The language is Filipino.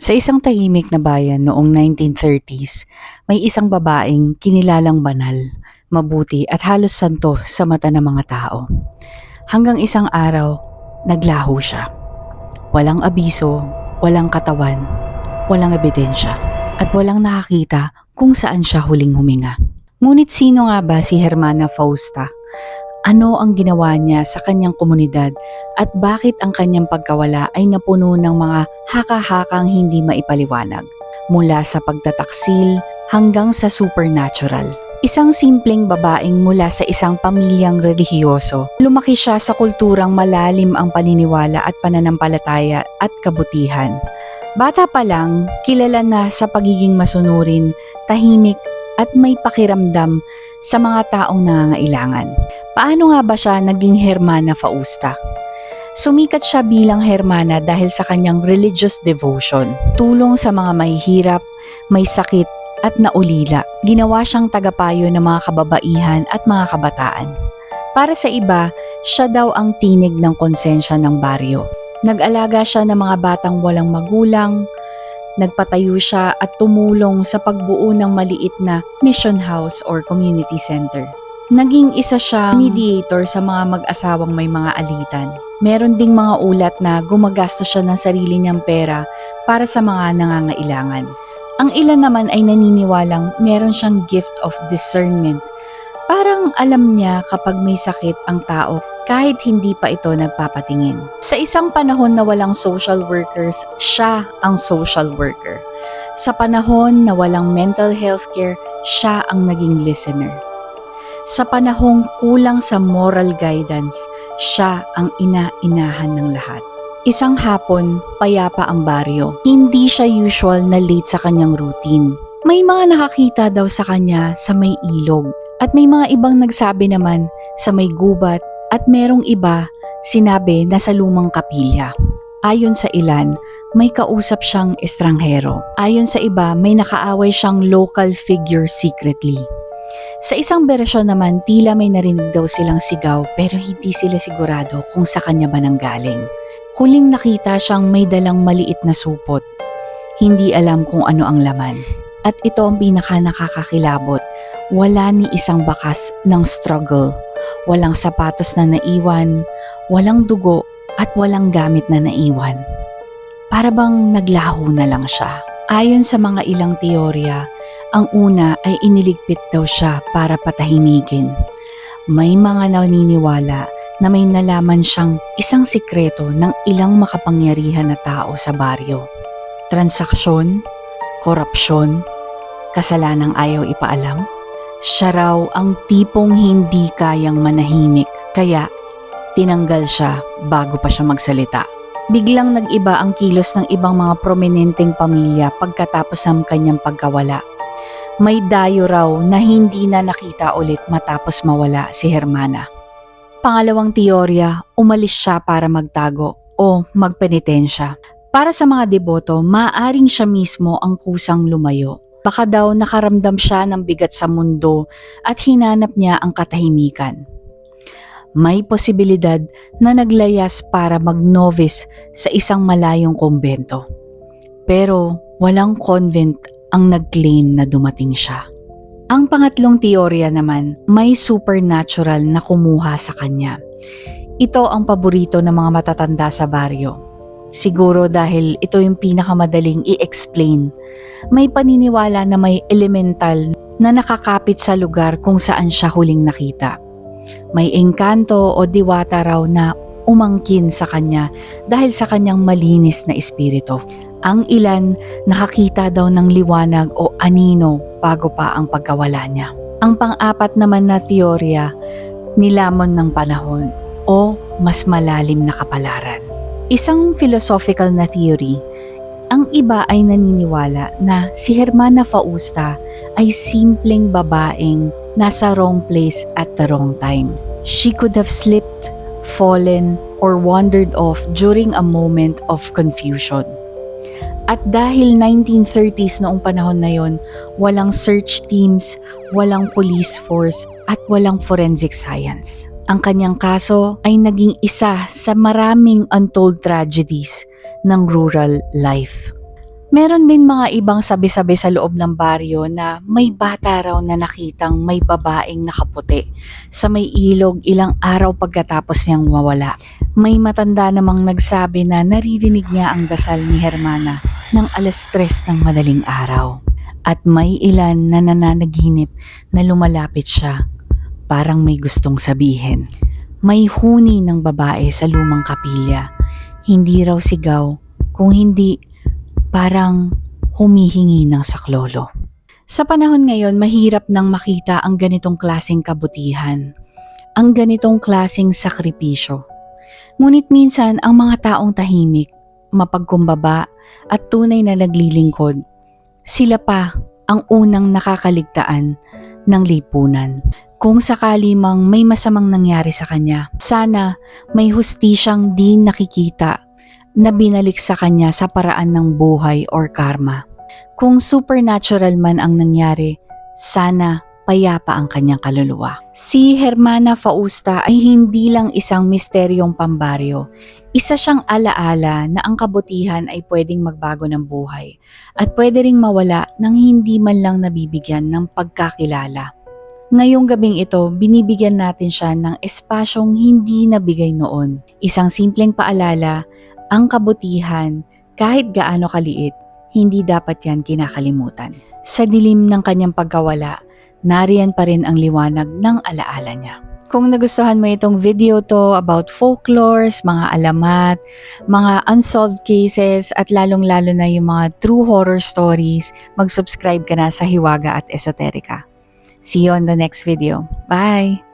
Sa isang tahimik na bayan noong 1930s, may isang babaeng kinilalang banal, mabuti at halos santo sa mata ng mga tao. Hanggang isang araw, naglaho siya. Walang abiso, walang katawan, walang ebidensya, at walang nakakita kung saan siya huling huminga. Ngunit sino nga ba si Hermana Fausta? Ano ang ginawa niya sa kanyang komunidad at bakit ang kanyang pagkawala ay napuno ng mga haka-hakang hindi maipaliwanag mula sa pagtataksil hanggang sa supernatural. Isang simpleng babaeng mula sa isang pamilyang relihiyoso, lumaki siya sa kulturang malalim ang paniniwala at pananampalataya at kabutihan. Bata pa lang, kilala na sa pagiging masunurin, tahimik at may pakiramdam sa mga taong nangangailangan. Paano nga ba siya naging Hermana Fausta? Sumikat siya bilang Hermana dahil sa kanyang religious devotion, tulong sa mga mahihirap, may sakit at naulila. Ginawa siyang tagapayo ng mga kababaihan at mga kabataan. Para sa iba, siya daw ang tinig ng konsensya ng baryo. Nag-alaga siya ng mga batang walang magulang, nagpatayo siya at tumulong sa pagbuo ng maliit na mission house or community center. Naging isa siyang mediator sa mga mag-asawang may mga alitan. Meron ding mga ulat na gumagastos siya ng sarili niyang pera para sa mga nangangailangan. Ang ilan naman ay naniniwalang meron siyang gift of discernment. Parang alam niya kapag may sakit ang tao kahit hindi pa ito nagpapatingin. Sa isang panahon na walang social workers, siya ang social worker. Sa panahon na walang mental health care, siya ang naging listener. Sa panahong kulang sa moral guidance, siya ang ina-inahan ng lahat. Isang hapon, payapa ang baryo. Hindi siya usual na late sa kanyang routine. May mga nakakita daw sa kanya sa may ilog. At may mga ibang nagsabi naman sa may gubat at merong iba sinabi na sa lumang kapilya. Ayon sa ilan, may kausap siyang estranghero. Ayon sa iba, may nakaaway siyang local figure secretly. Sa isang bersyon naman, tila may narinig daw silang sigaw pero hindi sila sigurado kung sa kanya ba nanggaling. Huling nakita siyang may dalang maliit na supot. Hindi alam kung ano ang laman. At ito ang pinaka nakakakilabot. Wala ni isang bakas ng struggle. Walang sapatos na naiwan, walang dugo at walang gamit na naiwan. Para bang naglaho na lang siya. Ayon sa mga ilang teorya, ang una ay iniligpit daw siya para patahimikin. May mga naniniwala na may nalaman siyang isang sikreto ng ilang makapangyarihan na tao sa baryo. Transaksyon, korupsyon, kasalanang ayaw ipaalam. Siya raw ang tipong hindi kayang manahimik, kaya tinanggal siya bago pa siya magsalita. Biglang nag-iba ang kilos ng ibang mga prominenteng pamilya pagkatapos ng kanyang pagkawala. May dayo raw na hindi na nakita ulit matapos mawala si Hermana. Pangalawang teorya, umalis siya para magtago o magpenitensya. Para sa mga deboto, maaring siya mismo ang kusang lumayo. Baka daw nakaramdam siya ng bigat sa mundo at hinanap niya ang katahimikan. May posibilidad na naglayas para magnovice sa isang malayong kumbento. Pero walang convent ang nag-claim na dumating siya. Ang pangatlong teorya naman, may supernatural na kumuha sa kanya. Ito ang paborito ng mga matatanda sa baryo. Siguro dahil ito yung pinakamadaling i-explain. May paniniwala na may elemental na nakakapit sa lugar kung saan siya huling nakita. May engkanto o diwata raw na umangkin sa kanya dahil sa kanyang malinis na espiritu. Ang ilan nakakita daw ng liwanag o anino bago pa ang pagkawala niya. Ang pang-apat naman na teorya, nilamon ng panahon o mas malalim na kapalaran. Isang philosophical na theory, ang iba ay naniniwala na si Hermana Fausta ay simpleng babaeng nasa wrong place at the wrong time. She could have slipped, fallen, or wandered off during a moment of confusion. At dahil 1930s noong panahon na yon, walang search teams, walang police force, at walang forensic science. Ang kanyang kaso ay naging isa sa maraming untold tragedies ng rural life. Meron din mga ibang sabi-sabi sa loob ng baryo na may bata raw na nakitang may babaeng nakaputi sa may ilog ilang araw pagkatapos niyang mawala. May matanda namang nagsabi na naririnig niya ang dasal ni Hermana ng alas tres ng madaling araw. At may ilan na nananaginip na lumalapit siya parang may gustong sabihin. May huni ng babae sa lumang kapilya. Hindi raw sigaw, kung hindi parang humihingi ng saklolo. Sa panahon ngayon, mahirap nang makita ang ganitong klasing kabutihan, ang ganitong klasing sakripisyo. Ngunit minsan, ang mga taong tahimik, mapagkumbaba at tunay na naglilingkod, sila pa ang unang nakakaligtaan ng lipunan. Kung sakali mang may masamang nangyari sa kanya, sana may hustisyang di nakikita na binalik sa kanya sa paraan ng buhay or karma. Kung supernatural man ang nangyari, sana payapa ang kanyang kaluluwa. Si Hermana Fausta ay hindi lang isang misteryong pambaryo. Isa siyang alaala na ang kabutihan ay pwedeng magbago ng buhay at pwede ring mawala nang hindi man lang nabibigyan ng pagkakilala. Ngayong gabing ito, binibigyan natin siya ng espasyong hindi nabigay noon. Isang simpleng paalala ang kabutihan, kahit gaano kaliit, hindi dapat yan kinakalimutan. Sa dilim ng kanyang pagkawala, nariyan pa rin ang liwanag ng alaala niya. Kung nagustuhan mo itong video to about folklores, mga alamat, mga unsolved cases, at lalong-lalo na yung mga true horror stories, mag-subscribe ka na sa Hiwaga at Esoterica. See you on the next video. Bye!